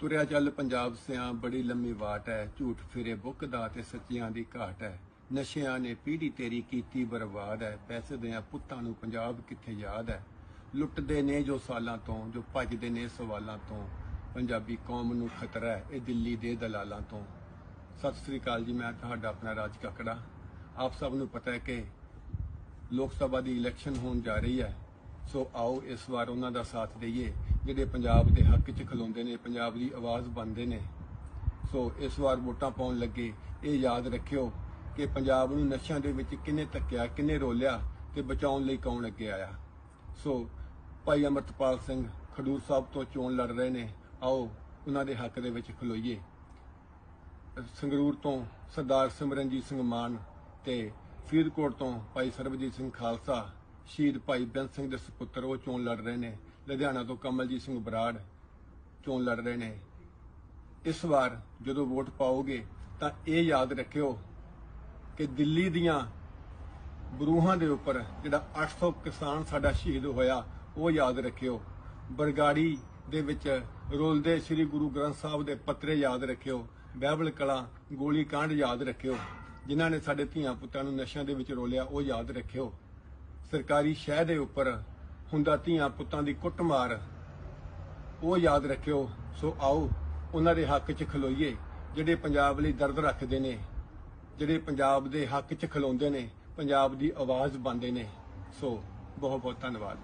ਤੁਰਿਆ ਚੱਲ ਪੰਜਾਬ ਸਿਆਂ ਬੜੀ ਲੰਮੀ ਵਾਟ ਹੈ ਝੂਠ ਫਿਰੇ ਬੁੱਕਦਾ ਤੇ ਸੱਚੀਆਂ ਦੀ ਘਾਟ ਹੈ ਨਸ਼ਿਆਂ ਨੇ ਪੀੜ੍ਹੀ ਤੇਰੀ ਕੀਤੀ ਬਰਬਾਦ ਹੈ ਪੈਸੇ ਦਿਆਂ ਪੁੱਤਾਂ ਨੂੰ ਪੰਜਾਬ ਕਿੱਥੇ ਯਾਦ ਹੈ ਲੁੱਟਦੇ ਨੇ ਜੋ ਸਾਲਾਂ ਤੋਂ, ਜੋ ਭੱਜਦੇ ਨੇ ਸਵਾਲਾਂ ਤੋਂ। ਪੰਜਾਬੀ ਕੌਮ ਨੂੰ ਖਤਰਾ ਹੈ ਇਹ ਦਿੱਲੀ ਦੇ ਦਲਾਲਾਂ ਤੋਂ। ਸਤਿ ਸ੍ਰੀ ਅਕਾਲ ਜੀ, ਮੈਂ ਤੁਹਾਡਾ ਆਪਣਾ ਰਾਜ ਕਕੜਾ। ਆਪ ਸਭ ਨੂੰ ਪਤਾ ਹੈ ਕਿ ਲੋਕ ਸਭਾ ਦੀ ਇਲੈਕਸ਼ਨ ਹੋਣ ਜਾ ਰਹੀ ਹੈ ਸੋ ਆਓ ਇਸ ਵਾਰ ਉਹਨਾਂ ਦਾ ਸਾਥ ਦਈਏ। ਜਿਹੜੇ ਪੰਜਾਬ ਦੇ ਹੱਕ 'ਚ ਖਲੋਂਦੇ ਨੇ, ਪੰਜਾਬ ਦੀ ਆਵਾਜ਼ ਬਣਦੇ ਨੇ। ਸੋ ਇਸ ਵਾਰ ਵੋਟਾਂ ਪਾਉਣ ਲੱਗੇ, ਇਹ ਯਾਦ ਰੱਖਿਓ ਕਿ ਪੰਜਾਬ ਨੂੰ ਨਸ਼ਿਆਂ ਦੇ ਵਿੱਚ ਕਿੰਨੇ ਧੱਕਿਆ, ਕਿੰਨੇ ਰੋਲਿਆ ਤੇ ਬਚਾਉਣ ਲਈ ਕੌਣ ਅੱਗੇ ਆਇਆ। ਸੋ ਭਾਈ ਅਮਰਤਪਾਲ ਸਿੰਘ ਖਡੂਰ ਸਾਹਿਬ ਤੋਂ ਚੋਣ ਲੜ ਰਹੇ ਨੇ। ਆਓ ਉਹਨਾਂ ਦੇ ਹੱਕ ਦੇ ਵਿੱਚ ਖਲੋਈਏ। ਸੰਗਰੂਰ ਤੋਂ ਸਰਦਾਰ ਸਿਮਰਨਜੀਤ ਸਿੰਘ ਮਾਨ ਤੇ ਫਰੀਦਕੋਟ ਤੋਂ ਭਾਈ ਸਰਬਜੀਤ ਸਿੰਘ ਖਾਲਸਾ, ਸ਼ਹੀਦ ਭਾਈ ਬੇਅੰਤ ਸਿੰਘ ਦੇ ਸੁਪੁੱਤਰ ਉਹ ਚੋਣ ਲੜ ਰਹੇ ਨੇ। ਲੁਧਿਆਣਾ ਤੋਂ ਕਮਲਜੀਤ ਸਿੰਘ ਬਰਾੜ ਚੋਣ ਲੜ ਰਹੇ ਨੇ। ਇਸ ਵਾਰ ਜਦੋਂ ਵੋਟ ਪਾਓਗੇ ਤਾਂ ਇਹ ਯਾਦ ਰੱਖਿਓ ਕਿ ਦਿੱਲੀ ਦੀਆਂ ਬਰੂਹਾਂ ਦੇ ਉੱਪਰ ਜਿਹੜਾ 800 ਕਿਸਾਨ ਸਾਡਾ ਸ਼ਹੀਦ ਹੋਇਆ, ਉਹ ਯਾਦ ਰੱਖਿਓ। ਬਰਗਾੜੀ ਦੇ ਵਿੱਚ ਰੋਲਦੇ ਸ੍ਰੀ ਗੁਰੂ ਗ੍ਰੰਥ ਸਾਹਿਬ ਦੇ ਪੱਤਰੇ ਯਾਦ ਰੱਖਿਓ। ਬਾਈਬਲ ਕਲਾ ਗੋਲੀ ਕਾਂਡ ਯਾਦ ਰੱਖਿਓ। ਜਿਨ੍ਹਾਂ ਨੇ ਸਾਡੇ ਧੀਆਂ ਪੁੱਤਾਂ ਨੂੰ ਨਸ਼ਿਆਂ ਦੇ ਵਿੱਚ ਰੋਲਿਆ, ਉਹ ਯਾਦ ਰੱਖਿਓ। ਸਰਕਾਰੀ ਸ਼ਹਿ ਦੇ ਉੱਪਰ ਹੁੰਦਾ ਧੀਆਂ ਪੁੱਤਾਂ ਦੀ ਕੁੱਟਮਾਰ। ਉਹ ਯਾਦ ਰੱਖਿਓ, ਸੋ ਆਓ ਉਹਨਾਂ ਦੇ ਹੱਕ 'ਚ ਖਲੋਈਏ, ਜਿਹੜੇ ਪੰਜਾਬ ਲਈ ਦਰਦ ਰੱਖਦੇ ਨੇ, ਜਿਹੜੇ ਪੰਜਾਬ ਦੇ ਹੱਕ 'ਚ ਖਲੋਂਦੇ ਨੇ, ਪੰਜਾਬ ਦੀ ਆਵਾਜ਼ ਬਣਦੇ ਨੇ। ਸੋ ਬਹੁਤ ਬਹੁਤ ਧੰਨਵਾਦ।